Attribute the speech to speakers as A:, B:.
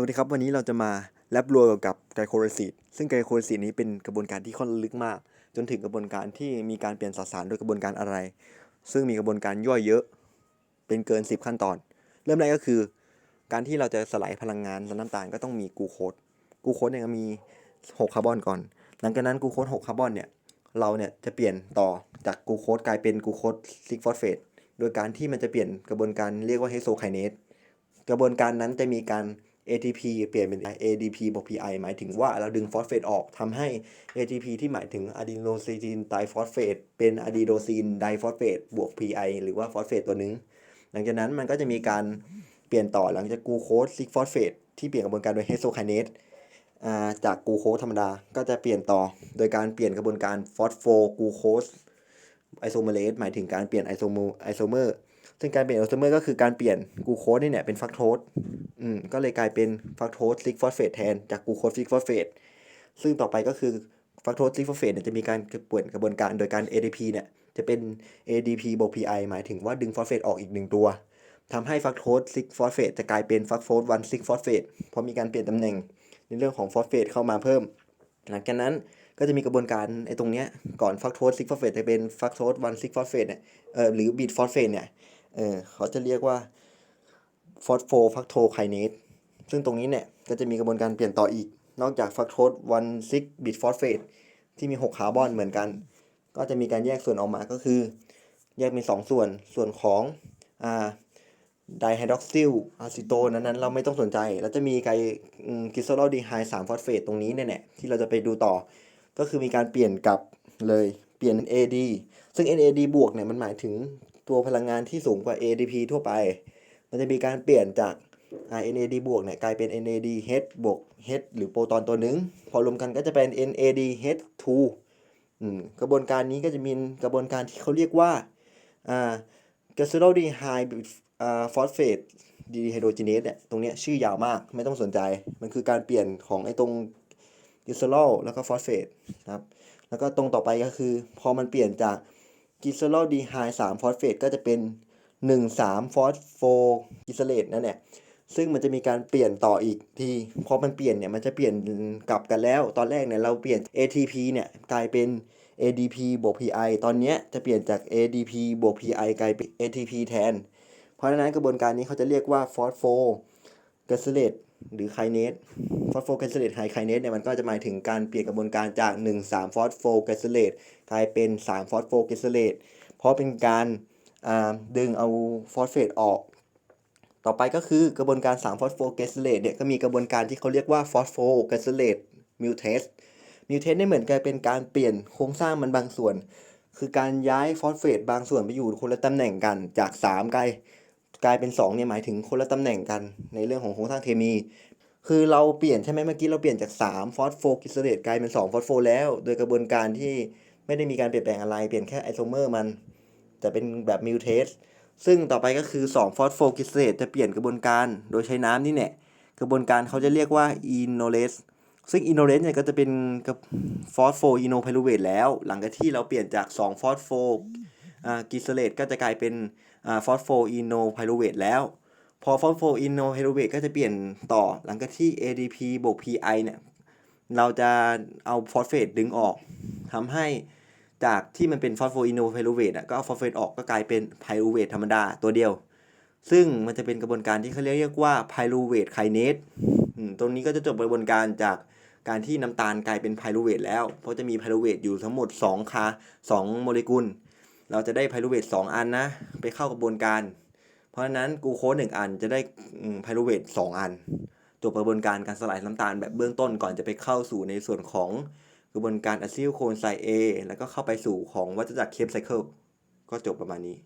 A: วัสดีครับ วันนี้เราจะมาแลบรัวเกี่ยวกับไกลโคเรซีดซึ่งไกลโคเรซีดนี้เป็นกระบวนการที่ค่อนลึกมาก จนถึงกระบวนการที่มีการเปลี่ยนสสารโดยกระบวนการอะไร ซึ่งมีกระบวนการย่อยเยอะ เป็นเกิน 10 ขั้นตอน เริ่มแรกก็คือ การที่เราจะสลายพลังงานและน้ำตาลก็ต้องมีกูโคสกูโคสเนี่ยมี 6 คาร์บอนก่อน หลังจากนั้นกูโคส6คาร์บอนเนี่ยเราเนี่ยจะเปลี่ยนต่อจากกูโคสกลายเป็นกูโคสซิกฟอสเฟตโดยการที่มันจะเปลี่ยนกระบวนการเรียกว่าเฮโซไคเนสกระบวนการนั้นจะมีการ ATP เปลี่ยนเป็น ADP บวก PI หมายถึงว่าเราดึงฟอสเฟตออกทำให้ ATP ที่หมายถึงอะดีโนซีนไดฟอสเฟตเป็นอะดีโนซีนไดฟอสเฟตบวก PI หรือว่าฟอสเฟตตัวหนึง หลังจากนั้นมันก็จะมีการเปลี่ยนต่อหลังจากกูโคสซิกฟอสเฟตที่เปลี่ยนกระบวนการโดยเฮโซไคเนสจากกูโคสธรรมดาก็จะเปลี่ยนต่อ โดยการเปลี่ยนกระบวนการฟอสโฟกูโคสไอโซเมเลสหมายถึงการเปลี่ยนไอโซโมไอโซเมอร์ซึ่งการเปลี่ยนไอโซเมอร์ก็คือการเปลี่ยนกูโคสนี่เนี่ยเป็นฟักโทส อืมก็เลยกลายเป็นฟักโทสซิกฟอสเฟตแทนจากกูโคสซิกฟอสเฟตซึ่งต่อไปก็คือฟักโทสซิกฟอสเฟตเนี่ยจะมีการเปลี่ยนกระบวนการโดยการ ADP เนี่ยจะเป็น ADP บวก PI หมายถึงว่าดึงฟอสเฟตออกอีกหนึ่งตัวทำให้ฟักโทสซิกฟอสเฟตจะกลายเป็นฟักโทสวันซิกฟอสเฟตเพราะมีการเปลี่ยนตำแหน่งในเรื่องของฟอสเฟตเข้ามาเพิ่ม หลังจากนั้นก็จะมีกระบวนการไอ้ตรงเนี้ยก่อนฟักโทสซิกฟอสเฟตจะเป็นฟักโทสวันซิกฟอสเฟตเนี่ยเออหรือบีทฟอสเฟตเนี่ยเออเขาจะเรียกว่า ฟอสโฟฟักโทไคเนสซึ่งตรงนี้เนี่ยก็จะมีกระบวนการเปลี่ยนต่ออีก นอกจากฟักโทสวันซิกบิทฟอสเฟตที่มี 6 คาร์บอนเหมือนกัน ก็จะมีการแยกส่วนออกมาก็คือ แยกเป็น 2 ส่วนส่วนของอ่าไดไฮดรอกซิลอะซิโตนนั้นๆ เราไม่ต้องสนใจ แล้วจะมีไกกิโซโลดีไฮ3ฟอสเฟตตรงนี้เนี่ยที่เราจะไปดูต่อ ก็คือมีการเปลี่ยนกลับเลยเปลี่ยนเป็น AD ซึ่ง NAD บวกเนี่ยมันหมายถึงตัวพลังงานที่สูงกว่า ADP ทั่วไป มันจะมีการเปลี่ยนจาก NAD บวกเนี่ยกลายเป็น NADH บวก H หรือโปรตอนตัวหนึ่งพอรวมกันก็จะเป็น NADH2 กระบวนการนี้ก็จะมีกระบวนการที่เขาเรียกว่าอ่า g a s o l d e h y d e อ่า phosphate dehydrogenase เนี่ยตรงเนี้ยชื่อยาวมากไม่ต้องสนใจ มันคือการเปลี่ยนของไอ้ตรง g l y c e r o l แล้วก็ phosphate นะครับแล้วก็ตรงต่อไปก็คือ พอมันเปลี่ยนจาก g l y c e r o l d e h y d e 3 phosphate ก็จะเป็น 1 3 phosphoglycerate นั่นแหละซึ่งมันจะมีการเปลี่ยนต่ออีกทีพอมันเปลี่ยนเนี่ยมันจะเปลี่ยนกลับกันแล้ว ตอนแรกเนี่ยเราเปลี่ยน ATP เนี่ยกลายเป็น ADP บวก PI ตอนนี้จะเปลี่ยนจาก ADP บวก PI กลายเป็น ATP แทน เพราะฉะนั้นกระบวนการนี้เขาจะเรียกว่า phosphoglycerate หรือ kinase phosphoglycerate high kinase เนี่ยมันก็จะหมายถึงการเปลี่ยนกระบวนการจาก 1 3 phosphoglycerate กลายเป็น3 phosphoglycerate เพราะเป็นการ ดึงเอาฟอสเฟตออก ต่อไปก็คือกระบวนการ3ฟอสโฟเกสเลตเนี่ยก็มีกระบวนการที่เขาเรียกว่าฟอสโฟเกสเลตมิวเทสมิวเทสเนี่ยเหมือนกันเป็นการเปลี่ยนโครงสร้างมันบางส่วน คือการย้ายฟอสเฟตบางส่วนไปอยู่คนละตำแหน่งกันจาก 3 กลายกลายเป็น 2 เนี่ยหมายถึงคนละตำแหน่งกันในเรื่องของโครงสร้างเคมี คือเราเปลี่ยนใช่ไหมเมื่อกี้เราเปลี่ยนจาก3ฟอสโฟกิสเลตกลายเป็น2ฟอสโฟแล้ว โดยกระบวนการที่ไม่ได้มีการเปลี่ยนแปลงอะไรเปลี่ยนแค่ไอโซเมอร์มัน แต่เป็นแบบมิวเทสซึ่งต่อไปก็คือ2ฟอสโฟกิสเลตจะเปลี่ยนกระบวนการโดยใช้น้ำนี่แหละกระบวนการเขาจะเรียกว่าอีโนเลสซึ่งอีโนเลสเนี่ยก็จะเป็นกับฟอสโฟอีโนไพรูเวตแล้ว หลังจากที่เราเปลี่ยนจาก2ฟอสโฟกิสเลตก็จะกลายเป็นฟอสโฟอีโนไพรูเวตแล้ว พอฟอสโฟอีโนไพรูเวตก็จะเปลี่ยนต่อหลังจากที่ ADP บวก PI เนี่ยเราจะเอาฟอสเฟตดึงออกทำให้ จากที่มันเป็นฟอสโฟอินโนไพรูเวตอะก็เอาฟอสเฟตออกก็กลายเป็นไพรูเวตธรรมดาตัวเดียว ซึ่งมันจะเป็นกระบวนการที่เขาเรียกว่าไพรูเวตไคเนสตรงนี้ก็จะจบกระบวนการจากการที่น้ำตาลกลายเป็นไพรูเวตแล้ว เพราะจะมีไพรูเวตอยู่ทั้งหมด2คา2โมเลกุล เราจะได้ไพรูเวต2อันนะ ไปเข้ากระบวนการ เพราะฉะนั้นกูโคสหนึ่งอันจะได้ไพรูเวต2อันจบกระบวนการการสลายน้ำตาลแบบเบื้องต้นก่อนจะไปเข้าสู่ในส่วนของ กระบวนการอะซิลโคนไซเอแล้วก็เข้าไปสู่ของวัฏจักรเคปไซเคิลก็จบประมาณนี้